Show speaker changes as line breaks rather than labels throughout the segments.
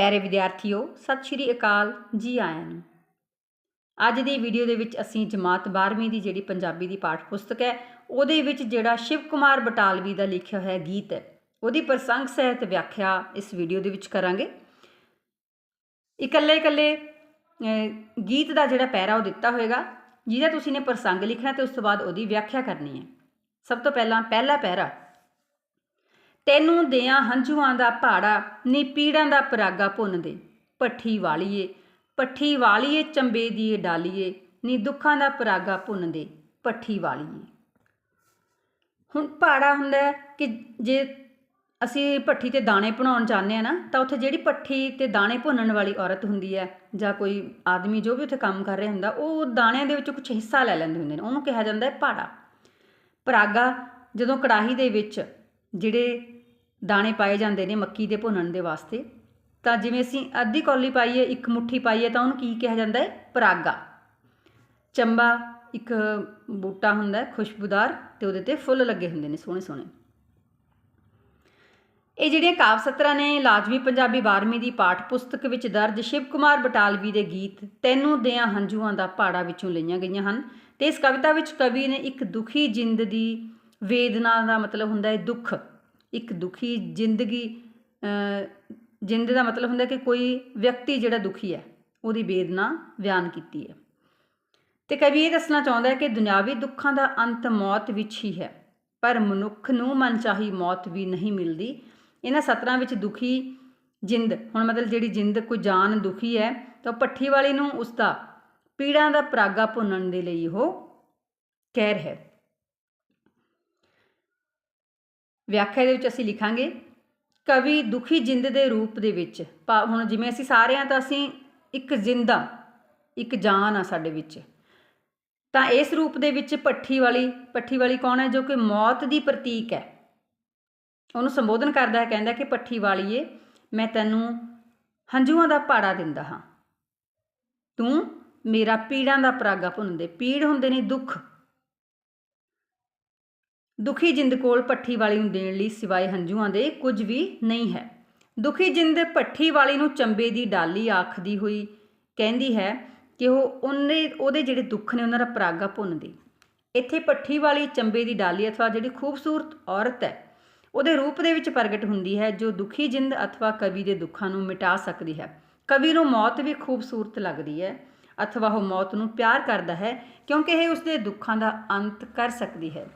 ਪਿਆਰੇ ਵਿਦਿਆਰਥੀਓ, ਸਤਿ ਸ਼੍ਰੀ ਅਕਾਲ ਜੀ ਆਇਆਂ ਨੂੰ। ਅੱਜ ਦੀ ਵੀਡੀਓ ਦੇ ਵਿੱਚ ਅਸੀਂ ਜਮਾਤ 12ਵੀਂ ਦੀ ਜਿਹੜੀ ਪੰਜਾਬੀ ਦੀ ਪਾਠ ਪੁਸਤਕ ਹੈ, ਉਹਦੇ ਵਿੱਚ ਜਿਹੜਾ ਸ਼ਿਵ ਕੁਮਾਰ ਬਟਾਲਵੀ ਦਾ ਲਿਖਿਆ ਹੋਇਆ ਗੀਤ ਹੈ, ਉਹਦੀ ਪ੍ਰਸੰਗ ਸਹਿਤ ਵਿਆਖਿਆ ਇਸ ਵੀਡੀਓ ਦੇ ਵਿੱਚ ਕਰਾਂਗੇ। ਇਕੱਲੇ ਇਕੱਲੇ ਗੀਤ ਦਾ ਜਿਹੜਾ ਪੈਰਾ ਉਹ ਦਿੱਤਾ ਹੋਏਗਾ, ਜਿਹਦਾ ਤੁਸੀਂ ਨੇ ਪ੍ਰਸੰਗ ਲਿਖਣਾ ਤੇ ਉਸ ਤੋਂ ਬਾਅਦ ਉਹਦੀ ਵਿਆਖਿਆ ਕਰਨੀ ਹੈ। ਸਭ ਤੋਂ ਪਹਿਲਾਂ ਪਹਿਲਾ ਪੈਰਾ ਤੈਨੂੰ ਦਿਆਂ ਹੰਝੂਆਂ ਦਾ ਪਹਾੜਾ ਨੀ ਪੀੜਾਂ ਦਾ ਪਰਾਗਾ ਭੁੰਨ ਦੇ ਪੱਠੀ ਵਾਲੀਏ ਪੱਠੀ ਵਾਲੀਏ, ਚੰਬੇ ਦੀਏ ਡਾਲੀਏ, ਨੀ ਦੁੱਖਾਂ ਦਾ ਪਰਾਗਾ ਭੁੰਨ ਦੇ ਪੱਠੀ ਵਾਲੀਏ। ਹੁਣ ਪਹਾੜਾ ਹੁੰਦਾ ਕਿ ਜੇ ਅਸੀਂ ਭੱਠੀ ਤੇ ਦਾਣੇ ਭੁਨਾਉਣ ਜਾਂਦੇ ਆ ਨਾ, ਤਾਂ ਉੱਥੇ ਜਿਹੜੀ ਭੱਠੀ ਤੇ ਦਾਣੇ ਭੁੰਨਣ ਵਾਲੀ ਔਰਤ ਹੁੰਦੀ ਹੈ, ਜਾਂ ਕੋਈ ਆਦਮੀ ਜੋ ਵੀ ਉੱਥੇ ਕੰਮ ਕਰ ਰਿਹਾ ਹੁੰਦਾ, ਉਹ ਦਾਣਿਆਂ ਦੇ ਵਿੱਚ ਕੁਝ ਹਿੱਸਾ ਲੈ ਲੈਂਦੇ ਹੁੰਦੇ ਨੇ, ਉਹਨੂੰ ਕਿਹਾ ਜਾਂਦਾ ਹੈ ਪਹਾੜਾ ਪਰਾਗਾ ਜਦੋਂ ਕੜਾਹੀ ਦੇ ਵਿੱਚ ਜਿਹੜੇ ਦਾਣੇ ਪਾਏ ਜਾਂਦੇ ਨੇ ਮੱਕੀ ਦੇ ਭੁੰਨਣ ਦੇ ਵਾਸਤੇ, ਤਾਂ ਜਿਵੇਂ ਅਸੀਂ ਅੱਧੀ ਕੌਲੀ ਪਾਈਏ, ਇੱਕ ਮੁੱਠੀ ਪਾਈਏ, ਤਾਂ ਉਹਨੂੰ ਕੀ ਕਿਹਾ ਜਾਂਦਾ ਹੈ? ਪਰਾਗਾ। ਚੰਬਾ ਇੱਕ ਬੂਟਾ ਹੁੰਦਾ ਹੈ, ਖੁਸ਼ਬੂਦਾਰ ਤੇ ਉਹਦੇ ਤੇ ਫੁੱਲ ਲੱਗੇ ਹੁੰਦੇ ਨੇ, ਸੋਹਣੇ ਸੋਹਣੇ। ਇਹ ਜਿਹੜੀਆਂ ਕਾਵ ਸਤਰਾਂ ਨੇ, ਲਾਜ਼ਮੀ ਪੰਜਾਬੀ 12ਵੀਂ ਦੀ ਪਾਠ ਪੁਸਤਕ ਵਿੱਚ ਦਰਜ ਸ਼ਿਵ ਕੁਮਾਰ ਬਟਾਲਵੀ ਦੇ ਗੀਤ ਤੈਨੂੰ ਦਿਆਂ ਹੰਝੂਆਂ ਦਾ ਪਹਾੜਾ ਵਿੱਚੋਂ ਲਈਆਂ ਗਈਆਂ ਹਨ ਤੇ ਇਸ ਕਵਿਤਾ ਵਿੱਚ ਕਵੀ ਨੇ ਇੱਕ ਦੁਖੀ ਜਿੰਦ ਦੀ ਵੇਦਨਾ ਦਾ ਮਤਲਬ ਹੁੰਦਾ ਹੈ ਦੁੱਖ, ਇੱਕ ਦੁਖੀ ਜ਼ਿੰਦਗੀ ਜਿੰਦ ਦਾ ਮਤਲਬ ਹੁੰਦਾ ਕਿ ਕੋਈ ਵਿਅਕਤੀ ਜਿਹੜਾ ਦੁਖੀ ਹੈ, ਉਹਦੀ ਵੇਦਨਾ ਬਿਆਨ ਕੀਤੀ ਹੈ। ਤੇ ਕਵੀ ਇਹ ਦੱਸਣਾ ਚਾਹੁੰਦਾ ਹੈ ਕਿ ਦੁਨਿਆਵੀ ਦੁੱਖਾਂ ਦਾ ਅੰਤ ਮੌਤ ਵਿੱਚ ਹੀ ਹੈ, ਪਰ ਮਨੁੱਖ ਨੂੰ ਮਨਚਾਹੀ ਮੌਤ ਵੀ ਨਹੀਂ ਮਿਲਦੀ। ਇਹਨਾਂ ਸਤਰਾਂ ਵਿੱਚ ਦੁਖੀ ਜਿੰਦ, ਹੁਣ ਮਤਲਬ ਜਿਹੜੀ ਜਿੰਦ ਕੋਈ ਜਾਨ ਦੁਖੀ ਹੈ, ਤਾਂ ਪੱਠੀ ਵਾਲੀ ਨੂੰ ਉਸ ਦਾ ਪੀੜਾਂ ਦਾ ਪਰਾਗਾ ਭੁੰਨਣ ਦੇ ਲਈ ਉਹ ਕਹਿ ਰਿਹਾ ਹੈ। ਵਿਆਖਿਆ ਦੇ ਵਿੱਚ ਅਸੀਂ ਲਿਖਾਂਗੇ, ਕਵੀ ਦੁਖੀ ਜਿੰਦ ਦੇ ਰੂਪ ਦੇ ਵਿੱਚ ਭਾ- ਹੁਣ ਜਿਵੇਂ ਅਸੀਂ ਸਾਰੇ ਹਾਂ ਤਾਂ ਅਸੀਂ ਇੱਕ ਜਿੰਦਾ, ਇੱਕ ਜਾਨ ਆ ਸਾਡੇ ਵਿੱਚ। ਤਾਂ ਇਸ ਰੂਪ ਦੇ ਵਿੱਚ ਪੱਠੀ ਵਾਲੀ ਪੱਠੀ ਵਾਲੀ ਕੌਣ ਹੈ? ਜੋ ਕਿ ਮੌਤ ਦੀ ਪ੍ਰਤੀਕ ਹੈ। ਉਹਨੂੰ ਸੰਬੋਧਨ ਕਰਦਾ ਹੈ, ਕਹਿੰਦਾ ਕਿ ਪੱਠੀ ਵਾਲੀਏ, ਮੈਂ ਤੈਨੂੰ ਹੰਝੂਆਂ ਦਾ ਪਹਾੜਾ ਦਿੰਦਾ ਹਾਂ। ਤੂੰ ਮੇਰਾ ਪੀੜਾਂ ਦਾ ਪਰਾਗਾ ਭੁੰਨ ਦੇ ਪੀੜ ਹੁੰਦੇ ਨੇ ਦੁੱਖ। ਦੁਖੀ ਜਿੰਦ ਕੋਲ ਪੱਠੀ ਵਾਲੀ ਨੂੰ ਦੇਣ ਲਈ ਸਿਵਾਏ ਹੰਝੂਆਂ ਦੇ ਕੁਝ ਵੀ ਨਹੀਂ ਹੈ। ਦੁਖੀ ਜਿੰਦ ਪੱਠੀ ਵਾਲੀ ਨੂੰ ਚੰਬੇ ਦੀ ਡਾਲੀ ਆਖਦੀ ਹੋਈ ਕਹਿੰਦੀ ਹੈ ਕਿ ਉਹ ਉਹਨੇ, ਉਹਦੇ ਜਿਹੜੇ ਦੁੱਖ ਨੇ ਉਹਨਾਂ ਦਾ ਪਰਾਗਾ ਭੁੰਨਦੀ ਇੱਥੇ ਪੱਠੀ ਵਾਲੀ ਚੰਬੇ ਦੀ ਡਾਲੀ ਅਥਵਾ ਜਿਹੜੀ ਖੂਬਸੂਰਤ ਔਰਤ ਹੈ, ਉਹਦੇ ਰੂਪ ਦੇ ਵਿੱਚ ਪ੍ਰਗਟ ਹੁੰਦੀ ਹੈ, ਜੋ ਦੁਖੀ ਜਿੰਦ ਅਥਵਾ ਕਵੀ ਦੇ ਦੁੱਖਾਂ ਨੂੰ ਮਿਟਾ ਸਕਦੀ ਹੈ। ਕਵੀ ਨੂੰ ਮੌਤ ਵੀ ਖੂਬਸੂਰਤ ਲੱਗਦੀ ਹੈ, ਅਥਵਾ ਉਹ ਮੌਤ ਨੂੰ ਪਿਆਰ ਕਰਦਾ ਹੈ, ਕਿਉਂਕਿ ਇਹ ਉਸਦੇ ਦੁੱਖਾਂ ਦਾ ਅੰਤ ਕਰ ਸਕਦੀ ਹੈ।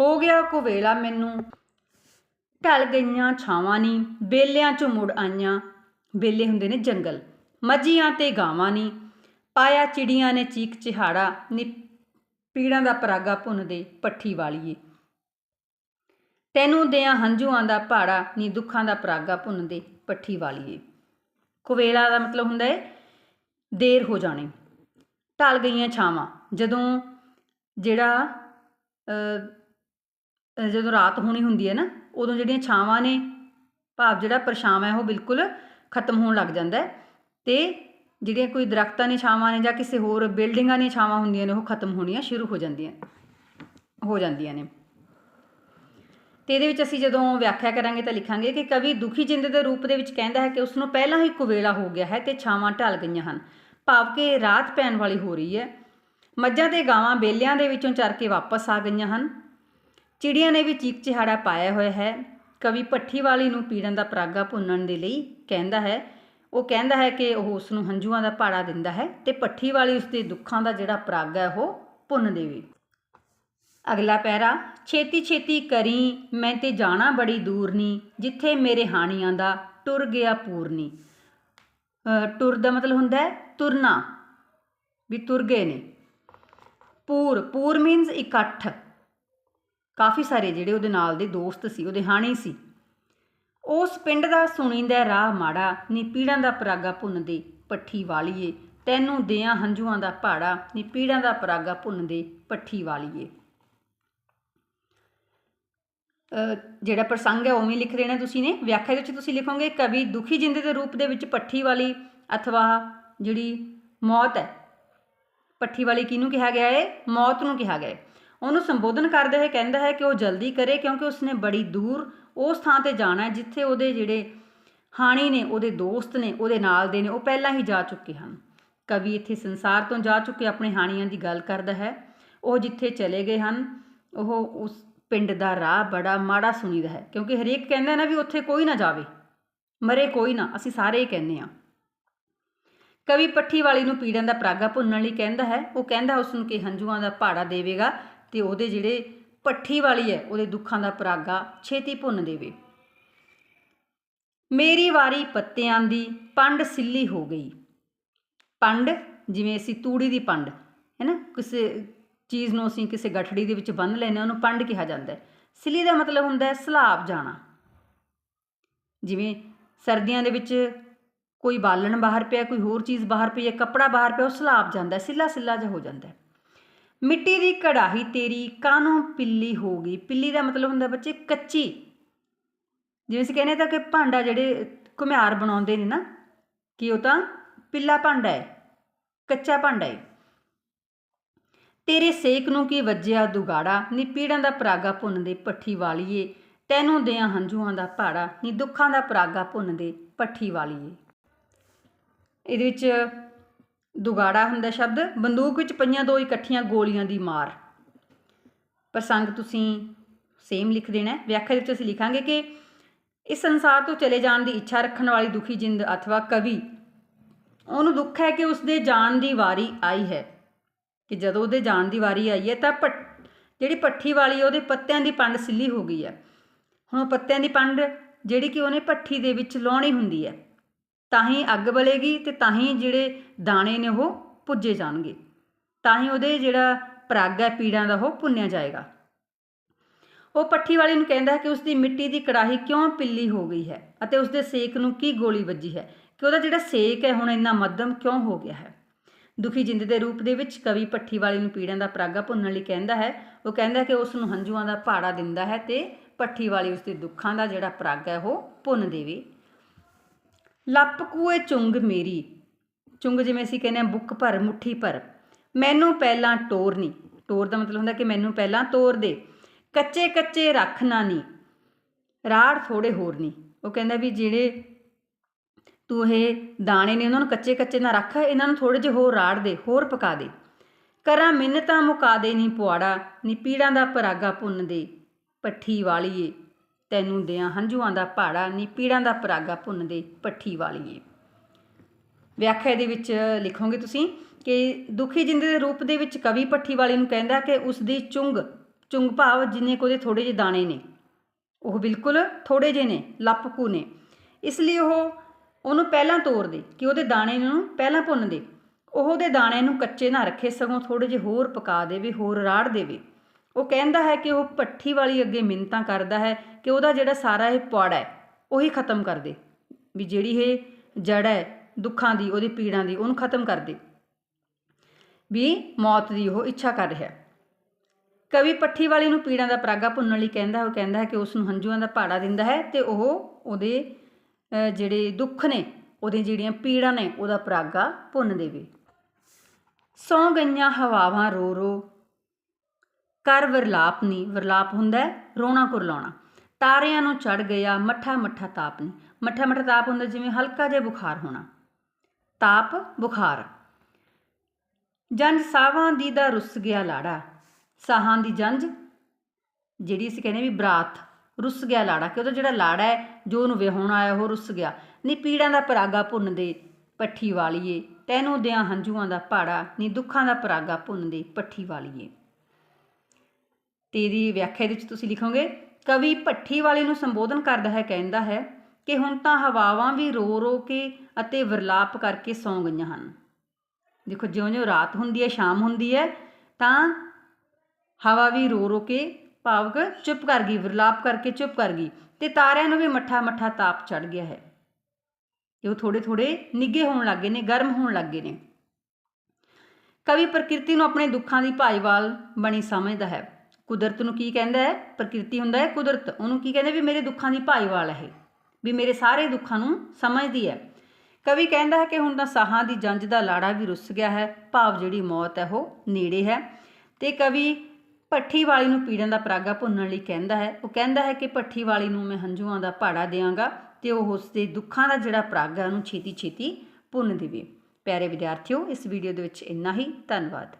ਹੋ ਗਿਆ ਕੋ ਵੇਲਾ ਮੈਨੂੰ। ਢਲ ਗਈਆਂ ਛਾਵਾਂ ਨੀ ਬੇਲਿਆਂ ਚੋਂ ਮੁੜ ਆਈਆਂ। ਬੇਲੇ ਹੁੰਦੇ ਨੇ ਜੰਗਲ ਮੱਝੀਆਂ ਤੇ ਗਾਵਾਂ ਨੀ। ਪਾਇਆ ਚਿੜੀਆਂ ਨੇ ਚੀਕ ਚਿਹਾੜਾ ਨੀ ਪੀੜਾਂ ਦਾ ਪਰਾਗਾ ਭੁੰਨ ਦੇ ਪੱਠੀ ਵਾਲੀਏ। ਤੈਨੂੰ ਦਿਆਂ ਹੰਝੂਆਂ ਦਾ ਪਹਾੜਾ ਨੀ ਦੁੱਖਾਂ ਦਾ ਪਰਾਗਾ ਭੁੰਨ ਦੇ ਪੱਠੀ ਵਾਲੀਏ। ਕੁਵੇਲਾ ਦਾ ਮਤਲਬ ਹੁੰਦਾ ਹੈ ਦੇਰ ਹੋ ਜਾਣੀ। ਢਲ ਗਈਆਂ ਛਾਵਾਂ ਜਦੋਂ ਜਿਹੜਾ ਅ, ਜਦੋਂ ਰਾਤ ਹੋਣੀ ਹੁੰਦੀ ਹੈ ਨਾ, ਉਦੋਂ ਜਿਹੜੀਆਂ ਛਾਵਾਂ ਨੇ, ਭਾਵ ਜਿਹੜਾ ਪਰਛਾਵਾਂ ਹੈ ਉਹ ਬਿਲਕੁਲ ਖਤਮ ਹੋਣ ਲੱਗ ਜਾਂਦਾ ਹੈ ਤੇ ਜਿਹੜੀਆਂ ਕੋਈ ਦਰਖਤਾਂ ਦੀਆਂ ਛਾਵਾਂ ਨੇ ਜਾਂ ਕਿਸੇ ਹੋਰ ਬਿਲਡਿੰਗਾਂ ਦੀਆਂ ਛਾਵਾਂ ਹੁੰਦੀਆਂ ਨੇ, ਉਹ ਖਤਮ ਹੋਣੀਆਂ ਸ਼ੁਰੂ ਹੋ ਜਾਂਦੀਆਂ ਹੋ ਜਾਂਦੀਆਂ ਨੇ। ਤੇ ਇਹਦੇ ਵਿੱਚ ਅਸੀਂ ਜਦੋਂ ਵਿਆਖਿਆ ਕਰਾਂਗੇ ਤਾਂ ਲਿਖਾਂਗੇ ਕਿ ਕਵੀ ਦੁਖੀ ਜਿੰਦ ਦੇ ਰੂਪ ਦੇ ਵਿੱਚ ਕਹਿੰਦਾ ਹੈ ਕਿ ਉਸ ਨੂੰ ਪਹਿਲਾਂ ਹੀ ਕੁਵੇਲਾ ਹੋ ਗਿਆ ਹੈ ਤੇ ਛਾਵਾਂ ਢਲ ਗਈਆਂ ਹਨ, ਭਾਵ ਕਿ ਰਾਤ ਪੈਣ ਵਾਲੀ ਹੋ ਰਹੀ ਹੈ। ਮੱਝਾਂ ਤੇ ਗਾਵਾਂ ਬੇਲਿਆਂ ਦੇ ਵਿੱਚੋਂ ਚਰ ਕੇ ਵਾਪਸ ਆ ਗਈਆਂ ਹਨ ਚਿੜੀਆਂ ਨੇ ਵੀ ਚੀਕ ਚਿਹਾੜਾ ਪਾਇਆ ਹੋਇਆ ਹੈ। ਕਵੀ ਭੱਠੀ ਵਾਲੀ ਨੂੰ ਪੀੜਨ ਦਾ ਪਰਾਗਾ ਭੁੰਨਣ ਦੇ ਲਈ ਕਹਿੰਦਾ ਹੈ। ਉਹ ਕਹਿੰਦਾ ਹੈ ਕਿ ਉਹ ਉਸ ਨੂੰ ਹੰਝੂਆਂ ਦਾ ਪਹਾੜਾ ਦਿੰਦਾ ਹੈ ਤੇ ਭੱਠੀ ਵਾਲੀ ਉਸ ਦੇ ਦੁੱਖਾਂ ਦਾ ਜਿਹੜਾ ਪਰਾਗਾ ਹੈ ਉਹ ਭੁੰਨ ਦੇਵੇ। ਅਗਲਾ ਪੈਰਾ, ਛੇਤੀ ਛੇਤੀ ਕਰੀ, ਮੈਂ ਤੇ ਜਾਣਾ ਬੜੀ ਦੂਰ ਨੀ, ਜਿੱਥੇ ਮੇਰੇ ਹਾਣੀਆਂ ਦਾ ਟੁਰ ਗਿਆ ਪੂਰਨੀ ਟੁਰ ਦਾ ਮਤਲਬ ਹੁੰਦਾ ਹੈ ਤੁਰਨਾ, ਵੀ ਤੁਰ ਗਏ ਨੇ। ਪੂਰ ਪੂਰ ਮੀਨਸ ਇਕੱਠ। ਕਾਫੀ ਸਾਰੇ ਜਿਹੜੇ ਉਹਦੇ ਨਾਲ ਦੇ ਦੋਸਤ ਸੀ, ਉਹਦੇ ਹਾਣੀ ਸੀ। ਉਸ ਪਿੰਡ ਦਾ ਸੁਣੀਂਦਾ ਰਾਹ ਮਾੜਾ, ਨੀ ਪੀੜਾਂ ਦਾ ਪਰਾਗਾ ਭੁੰਨਦੇ ਪੱਠੀ ਵਾਲੀਏ। ਤੈਨੂੰ ਦਿਆਂ ਹੰਝੂਆਂ ਦਾ ਪਹਾੜਾ ਨੀ ਪੀੜਾਂ ਦਾ ਪਰਾਗਾ ਭੁੰਨਦੇ ਪੱਠੀ ਵਾਲੀਏ। ਜਿਹੜਾ ਪ੍ਰਸੰਗ ਹੈ ਉਵੇਂ ਲਿਖ ਦੇਣਾ ਤੁਸੀਂ ਨੇ। ਵਿਆਖਿਆ ਦੇ ਵਿੱਚ ਤੁਸੀਂ ਲਿਖੋਗੇ, ਕਵੀ ਦੁਖੀ ਜਿੰਦੇ ਦੇ ਰੂਪ ਦੇ ਵਿੱਚ ਪੱਠੀ ਵਾਲੀ ਅਥਵਾ ਜਿਹੜੀ ਮੌਤ ਹੈ, ਪੱਠੀ ਵਾਲੀ ਕਿਹਨੂੰ ਕਿਹਾ ਗਿਆ ਹੈ ਮੌਤ ਨੂੰ ਕਿਹਾ ਗਿਆ ਹੈ ਉਹਨੂੰ ਸੰਬੋਧਨ ਕਰਦੇ ਹੋਏ ਕਹਿੰਦਾ ਹੈ ਕਿ ਉਹ ਜਲਦੀ ਕਰੇ ਕਿਉਂਕਿ ਉਸਨੇ ਬੜੀ ਦੂਰ ਉਸ ਥਾਂ ਤੇ ਜਾਣਾ ਹੈ ਜਿੱਥੇ ਉਹਦੇ ਜਿਹੜੇ ਹਾਣੀ ਨੇ, ਉਹਦੇ ਦੋਸਤ ਨੇ, ਉਹਦੇ ਨਾਲ ਦੇ ਨੇ, ਉਹ ਪਹਿਲਾਂ ਹੀ ਜਾ ਚੁੱਕੇ ਹਨ। ਕਵੀ ਇੱਥੇ ਸੰਸਾਰ ਤੋਂ ਜਾ ਚੁੱਕੇ ਆਪਣੇ ਹਾਣੀਆਂ ਦੀ ਗੱਲ ਕਰਦਾ ਹੈ। ਉਹ ਜਿੱਥੇ ਚਲੇ ਗਏ ਹਨ, ਉਹ ਉਸ ਪਿੰਡ ਦਾ ਰਾਹ ਬੜਾ ਮਾੜਾ ਸੁਣੀਦਾ ਹੈ ਕਿਉਂਕਿ ਹਰੇਕ ਕਹਿੰਦਾ ਨਾ ਵੀ ਉੱਥੇ ਕੋਈ ਨਾ ਜਾਵੇ, ਮਰੇ ਕੋਈ ਨਾ, ਅਸੀਂ ਸਾਰੇ ਹੀ ਕਹਿੰਦੇ ਆ ਕਵੀ ਪੱਠੀ ਵਾਲੀ ਨੂੰ ਪੀੜਾਂ ਦਾ ਪ੍ਰਾਗਾ ਭੁੰਨਣ ਲਈ ਕਹਿੰਦਾ ਹੈ, ਉਹ ਕਹਿੰਦਾ ਉਸ ਨੂੰ ਕਿ ਹੰਝੂਆਂ ਦਾ ਪਹਾੜਾ ਦੇਵੇਗਾ ਤੇ ਉਹਦੇ ਜਿਹੜੇ ਪੱਠੀ ਵਾਲੀ ਹੈ, ਉਹਦੇ ਦੁੱਖਾਂ ਦਾ ਪਰਾਗਾ ਛੇਤੀ ਭੁੰਨ ਦੇਵੇ। ਮੇਰੀ ਵਾਰੀ ਪੱਤਿਆਂ ਦੀ ਪੰਡ ਸਿੱਲੀ ਹੋ ਗਈ। ਪੰਡ, ਜਿਵੇਂ ਅਸੀਂ ਤੂੜੀ ਦੀ ਪੰਡ, ਹੈ ਨਾ? ਕਿਸੇ ਚੀਜ਼ ਨੂੰ ਅਸੀਂ ਕਿਸੇ ਗੱਠੜੀ ਦੇ ਵਿੱਚ ਬੰਨ੍ਹ ਲੈਨੇ ਉਹਨੂੰ ਪੰਡ ਕਿਹਾ ਜਾਂਦਾ ਹੈ। ਸਿੱਲੀ ਦਾ ਮਤਲਬ ਹੁੰਦਾ ਹੈ ਸਲਾਬ ਜਾਣਾ। ਜਿਵੇਂ ਸਰਦੀਆਂ ਦੇ ਵਿੱਚ ਕੋਈ ਬਾਲਣ ਬਾਹਰ ਪਿਆ, ਕੋਈ ਹੋਰ ਚੀਜ਼ ਬਾਹਰ ਪਈ ਹੈ, ਕੱਪੜਾ ਬਾਹਰ ਪਿਆ, ਉਹ ਸਲਾਬ ਜਾਂਦਾ ਸਿੱਲਾ ਸਿੱਲਾ ਜਿਹਾ ਹੋ ਜਾਂਦਾ ਹੈ। ਮਿੱਟੀ ਦੀ ਕੜਾਹੀ ਤੇਰੀ ਕਾਨੋਂ ਪਿੱਲੀ ਹੋ ਗਈ ਪਿੱਲੀ ਦਾ ਮਤਲਬ ਹੁੰਦਾ ਬੱਚੇ ਕੱਚੀ। ਜਿਵੇਂ ਅਸੀਂ ਕਹਿੰਦੇ ਤਾਂ ਕਿ ਭਾਂਡਾ ਜਿਹੜੇ ਘੁਮਿਆਰ ਬਣਾਉਂਦੇ ਨੇ ਨਾ, ਕਿ ਉਹ ਤਾਂ ਪਿੱਲਾ ਭਾਂਡਾ ਹੈ ਕੱਚਾ ਭਾਂਡਾ ਹੈ ਤੇਰੇ ਸੇਕ ਨੂੰ ਕੀ ਵੱਜਿਆ ਦੁਗਾੜਾ? ਨੀ ਪੀੜਾਂ ਦਾ ਪਰਾਗਾ ਭੁੰਨਦੇ ਪੱਠੀ ਵਾਲੀਏ ਤੈਨੂੰ ਦਿਆਂ ਹੰਝੂਆਂ ਦਾ ਪਹਾੜਾ ਨੀ ਦੁੱਖਾਂ ਦਾ ਪਰਾਗਾ ਭੁੰਨਦੇ ਪੱਠੀ ਵਾਲੀਏ ਇਹਦੇ ਵਿੱਚ ਦੁਗਾੜਾ ਹੁੰਦਾ ਸ਼ਬਦ, ਬੰਦੂਕ ਵਿੱਚ ਪਈਆਂ ਦੋ ਇਕੱਠੀਆਂ ਗੋਲੀਆਂ ਦੀ ਮਾਰ। ਪ੍ਰਸੰਗ ਤੁਸੀਂ ਸੇਮ ਲਿਖ ਦੇਣਾ ਵਿਆਖਿਆ ਵਿੱਚ ਅਸੀਂ ਲਿਖਾਂਗੇ ਕਿ ਇਸ ਸੰਸਾਰ ਤੋਂ ਚਲੇ ਜਾਣ ਦੀ ਇੱਛਾ ਰੱਖਣ ਵਾਲੀ ਦੁਖੀ ਜਿੰਦ ਅਥਵਾ ਕਵੀ, ਉਹਨੂੰ ਦੁੱਖ ਹੈ ਕਿ ਉਸਦੇ ਜਾਣ ਦੀ ਵਾਰੀ ਆਈ ਹੈ। ਕਿ ਜਦੋਂ ਉਹਦੇ ਜਾਣ ਦੀ ਵਾਰੀ ਆਈ ਹੈ ਤਾਂ ਪੱਟ, ਜਿਹੜੀ ਪੱਠੀ ਵਾਲੀ ਉਹਦੇ ਪੱਤਿਆਂ ਦੀ ਪੰਡ ਸਿੱਲੀ ਹੋ ਗਈ ਹੈ। ਹੁਣ ਉਹ ਪੱਤਿਆਂ ਦੀ ਪੰਡ ਜਿਹੜੀ ਕਿ ਉਹਨੇ ਪੱਠੀ ਦੇ ਵਿੱਚ ਲਾਉਣੀ ਹੁੰਦੀ ਹੈ। ਤਾਂ ਹੀ ਅੱਗ ਬਲੇਗੀ ਅਤੇ ਤਾਂ ਹੀ ਜਿਹੜੇ ਦਾਣੇ ਨੇ ਉਹ ਭੁੱਜੇ ਜਾਣਗੇ। ਤਾਂ ਹੀ ਉਹਦੇ ਜਿਹੜਾ ਪਰਾਗ ਹੈ ਪੀੜਾਂ ਦਾ ਉਹ ਭੁੰਨਿਆ ਜਾਏਗਾ। ਉਹ ਪੱਠੀ ਵਾਲੀ ਨੂੰ ਕਹਿੰਦਾ ਹੈ ਕਿ ਉਸ ਦੀ ਮਿੱਟੀ ਦੀ ਕੜਾਹੀ ਕਿਉਂ ਪਿੱਲੀ ਹੋ ਗਈ ਹੈ ਅਤੇ ਉਸ ਦੇ ਸੇਕ ਨੂੰ ਕੀ ਗੋਲੀ ਵੱਜੀ ਹੈ? ਕਿ ਉਹਦਾ ਜਿਹੜਾ ਸੇਕ ਹੈ ਹੁਣ ਇੰਨਾ ਮੱਧਮ ਕਿਉਂ ਹੋ ਗਿਆ ਹੈ? ਦੁਖੀ ਜਿੰਦ ਦੇ ਰੂਪ ਦੇ ਵਿੱਚ ਕਵੀ ਪੱਠੀ ਵਾਲੀ ਨੂੰ ਪੀੜਾਂ ਦਾ ਪਰਾਗਾ ਭੁੰਨਣ ਲਈ ਕਹਿੰਦਾ ਹੈ। ਉਹ ਕਹਿੰਦਾ ਕਿ ਉਸ ਨੂੰ ਹੰਝੂਆਂ ਦਾ ਪਹਾੜਾ ਦਿੰਦਾ ਹੈ ਤੇ ਪੱਠੀ ਵਾਲੀ ਉਸ ਦੇ ਦੁੱਖਾਂ ਦਾ ਜਿਹੜਾ ਪਰਾਗਾ ਹੈ ਉਹ ਭੁੰਨ ਦੇਵੇ। ਲੱਪ ਕੂਏ ਚੁੰਗ ਮੇਰੀ। ਚੁੰਗ ਜਿਵੇਂ ਅਸੀਂ ਕਹਿੰਦੇ ਆ ਬੁੱਕ ਭਰ, ਮੁੱਠੀ ਭਰ। ਮੈਨੂੰ ਪਹਿਲਾਂ ਟੋਰ ਨਹੀਂ। ਟੋਰ ਦਾ ਮਤਲਬ ਹੁੰਦਾ ਕਿ ਮੈਨੂੰ ਪਹਿਲਾਂ ਤੋਰ ਦੇ। ਕੱਚੇ ਕੱਚੇ ਰੱਖ ਨਾ ਨੀ। ਰਾੜ ਥੋੜੇ ਹੋਰ ਨਹੀਂ ਉਹ ਕਹਿੰਦਾ ਵੀ ਜਿਹੜੇ ਤੂੰ ਇਹ ਦਾਣੇ ਨੇ ਉਹਨਾਂ ਨੂੰ ਕੱਚੇ ਕੱਚੇ ਨਾ ਰੱਖ, ਇਹਨਾਂ ਨੂੰ ਥੋੜੇ ਜਿਹੇ ਹੋਰ ਰਾੜ ਦੇ, ਹੋਰ ਪਕਾ ਦੇ। ਕਰਾਂ ਮਿੰਨਤਾਂ ਮੁਕਾ ਦੇ ਨਹੀਂ ਪੁਆੜਾ, ਨੀ ਪੀੜਾਂ ਦਾ ਪਰਾਗਾ ਭੁੰਨ ਦੇ ਪੱਠੀ ਵਾਲੀਏ। ਤੈਨੂੰ ਦਿਆਂ ਹੰਝੂਆਂ ਦਾ ਪਹਾੜਾ ਨੀ ਪੀੜਾਂ ਦਾ ਪਰਾਗਾ ਭੁੰਨ ਦੇ ਪੱਠੀ ਵਾਲੀਏ। ਵਿਆਖਿਆ ਦੇ ਵਿੱਚ ਲਿਖੋਗੇ ਤੁਸੀਂ ਕਿ ਦੁਖੀ ਜਿੰਦੇ ਦੇ ਰੂਪ ਦੇ ਵਿੱਚ ਕਵੀ ਪੱਠੀ ਵਾਲੀ ਨੂੰ ਕਹਿੰਦਾ ਕਿ ਉਸ ਦੀ ਚੁੰਗ ਚੁੰਗ ਭਾਵ ਜਿੰਨੇ ਕੋਦੇ ਥੋੜੇ ਜਿਹੇ ਦਾਣੇ ਨੇ। ਉਹ ਬਿਲਕੁਲ ਥੋੜੇ ਜਿਹੇ ਨੇ, ਲੱਪਕੂ ਨੇ। ਇਸ ਲਈ ਉਹ ਉਹਨੂੰ ਪਹਿਲਾਂ ਤੋੜ ਦੇ ਕਿ ਉਹਦੇ ਦਾਣੇ ਨੂੰ ਪਹਿਲਾਂ ਭੁੰਨ ਦੇ ਉਹ ਉਹਦੇ ਦਾਣੇ ਨੂੰ ਕੱਚੇ ਨਾ ਰੱਖੇ, ਸਗੋਂ ਥੋੜੇ ਜਿਹੇ ਹੋਰ ਪਕਾ ਦੇਵੇ, ਹੋਰ ਰਾੜ ਦੇਵੇ। ਉਹ ਕਹਿੰਦਾ ਹੈ ਕਿ ਉਹ ਭੱਠੀ ਵਾਲੀ ਅੱਗੇ ਮਿੰਨਤਾਂ ਕਰਦਾ ਹੈ ਕਿ ਉਹਦਾ ਜਿਹੜਾ ਸਾਰਾ ਇਹ ਪੌੜਾ ਹੈ, ਉਹੀ ਖਤਮ ਕਰ ਦੇ। ਵੀ ਜਿਹੜੀ ਇਹ ਜੜ ਹੈ, ਦੁੱਖਾਂ ਦੀ, ਉਹਦੀ ਪੀੜਾਂ ਦੀ, ਉਹਨੂੰ ਖਤਮ ਕਰ ਦੇ। ਵੀ ਮੌਤ ਦੀ ਉਹ ਇੱਛਾ ਕਰ ਰਿਹਾ ਕਵੀ ਪੱਠੀ ਵਾਲੀ ਨੂੰ ਪੀੜਾਂ ਦਾ ਪਰਾਗਾ ਭੁੰਨਣ ਲਈ ਕਹਿੰਦਾ, ਉਹ ਕਹਿੰਦਾ ਹੈ ਕਿ ਉਸ ਨੂੰ ਹੰਝੂਆਂ ਦਾ ਪਹਾੜਾ ਦਿੰਦਾ ਹੈ ਤੇ ਉਹ ਉਹਦੇ ਜਿਹੜੇ ਦੁੱਖ ਨੇ ਉਹਦੀਆਂ ਜਿਹੜੀਆਂ ਪੀੜਾਂ ਨੇ, ਉਹਦਾ ਪਰਾਗਾ ਭੁੰਨ ਦੇਵੇ। ਸੌ ਗਈਆਂ ਹਵਾਵਾਂ ਰੋ ਰੋ ਕਰ ਵਰਲਾਪ ਨਹੀਂ ਵਰਲਾਪ ਹੁੰਦਾ ਹੈ ਰੋਣਾ ਕੁਰਲਾਉਣਾ ਤਾਰਿਆਂ ਨੂੰ ਚੜ ਗਿਆ ਮੱਠਾ ਮੱਠਾ ਤਾਪ ਨਹੀਂ ਮੱਠਾ ਮੱਠਾ ਤਾਪ ਹੁੰਦਾ ਜਿਵੇਂ ਹਲਕਾ ਜਿਹਾ ਬੁਖਾਰ ਹੋਣਾ। ਤਾਪ, ਬੁਖਾਰ। ਜੰਜ ਸਾਵਾਂ ਦੀ ਦਾ ਰੁੱਸ ਗਿਆ ਲਾੜਾ। ਸਾਹਾਂ ਦੀ ਜੰਜ ਜਿਹੜੀ ਅਸੀਂ ਕਹਿੰਦੇ ਵੀ ਬਰਾਤ, ਰੁੱਸ ਗਿਆ ਲਾੜਾ। ਕਿ ਉਹਦਾ ਜਿਹੜਾ ਲਾੜਾ ਹੈ, ਜੋ ਉਹਨੂੰ ਵਿਆਹੁਣ ਆਇਆ, ਉਹ ਰੁੱਸ ਗਿਆ। ਨਹੀਂ ਪੀੜਾਂ ਦਾ ਪਰਾਗਾ ਭੁੰਨ ਦੇ ਪੱਠੀ ਵਾਲੀਏ, ਤੈਨੂੰ ਦਿਆਂ ਹੰਝੂਆਂ ਦਾ ਪਹਾੜਾ ਨਹੀਂ ਦੁੱਖਾਂ ਦਾ ਪਰਾਗਾ ਭੁੰਨ ਦੇ ਪੱਠੀ ਵਾਲੀਏ। ਤੇ ਇਹਦੀ ਵਿਆਖਿਆ ਦੇ ਵਿੱਚ ਤੁਸੀਂ ਲਿਖੋਗੇ, ਕਵੀ ਭੱਠੀ ਵਾਲੇ ਨੂੰ ਸੰਬੋਧਨ ਕਰਦਾ ਹੈ, ਕਹਿੰਦਾ ਹੈ ਕਿ ਹੁਣ ਤਾਂ ਹਵਾਵਾਂ ਵੀ ਰੋ ਰੋ ਕੇ ਅਤੇ ਵਿਰਲਾਪ ਕਰਕੇ ਸੌਂ ਗਈਆਂ ਹਨ। ਦੇਖੋ, ਜਿਉਂ-ਜਿਉਂ ਰਾਤ ਹੁੰਦੀ ਹੈ, ਸ਼ਾਮ ਹੁੰਦੀ ਹੈ, ਤਾਂ ਹਵਾ ਵੀ ਰੋ ਰੋ ਕੇ ਭਾਵਕ ਚੁੱਪ ਕਰ ਗਈ, ਵਿਰਲਾਪ ਕਰਕੇ ਚੁੱਪ ਕਰ ਗਈ ਤੇ ਤਾਰਿਆਂ ਨੂੰ ਵੀ ਮੱਠਾ ਮੱਠਾ ਤਾਪ ਚੜ ਗਿਆ ਹੈ। ਇਹ ਥੋੜੇ ਥੋੜੇ ਨਿੱਗੇ ਹੋਣ ਲੱਗੇ ਨੇ, ਗਰਮ ਹੋਣ ਲੱਗੇ ਨੇ। ਕਵੀ ਪ੍ਰਕਿਰਤੀ ਨੂੰ ਆਪਣੇ ਦੁੱਖਾਂ ਦੀ ਭਾਈਵਾਲ ਬਣੀ ਸਮਝਦਾ ਹੈ। ਕੁਦਰਤ ਨੂੰ ਕੀ ਕਹਿੰਦਾ ਹੈ? ਪ੍ਰਕਿਰਤੀ ਹੁੰਦਾ ਹੈ ਕੁਦਰਤ। ਉਹਨੂੰ ਕੀ ਕਹਿੰਦੇ? ਵੀ ਮੇਰੇ ਦੁੱਖਾਂ ਦੀ ਭਾਈਵਾਲ ਹੈ ਵੀ ਮੇਰੇ ਸਾਰੇ ਦੁੱਖਾਂ ਨੂੰ ਸਮਝਦੀ ਹੈ। ਕਵੀ ਕਹਿੰਦਾ ਹੈ ਕਿ ਹੁਣ ਤਾਂ ਸਾਹਾਂ ਦੀ ਜੰਜ ਦਾ ਲਾੜਾ ਵੀ ਰੁੱਸ ਗਿਆ ਹੈ। ਭਾਵ ਜਿਹੜੀ ਮੌਤ ਹੈ ਉਹ ਨੇੜੇ ਹੈ। ਤੇ ਕਵੀ ਭੱਠੀ ਵਾਲੀ ਨੂੰ ਪੀੜਨ ਦਾ ਪਰਾਗਾ ਭੁੰਨਣ ਲਈ ਕਹਿੰਦਾ ਹੈ। ਉਹ ਕਹਿੰਦਾ ਹੈ ਕਿ ਭੱਠੀ ਵਾਲੀ ਨੂੰ ਮੈਂ ਹੰਝੂਆਂ ਦਾ ਪਹਾੜਾ ਦਿਆਂਗਾ ਤੇ ਉਹ ਉਸ ਦੇ ਦੁੱਖਾਂ ਦਾ ਜਿਹੜਾ ਪਰਾਗਾ ਹੈ ਉਹਨੂੰ ਛੇਤੀ ਛੇਤੀ ਭੁੰਨ ਦੇਵੇ। ਪਿਆਰੇ ਵਿਦਿਆਰਥੀਓ, ਇਸ ਵੀਡੀਓ ਦੇ ਵਿੱਚ ਇੰਨਾ ਹੀ। ਧੰਨਵਾਦ।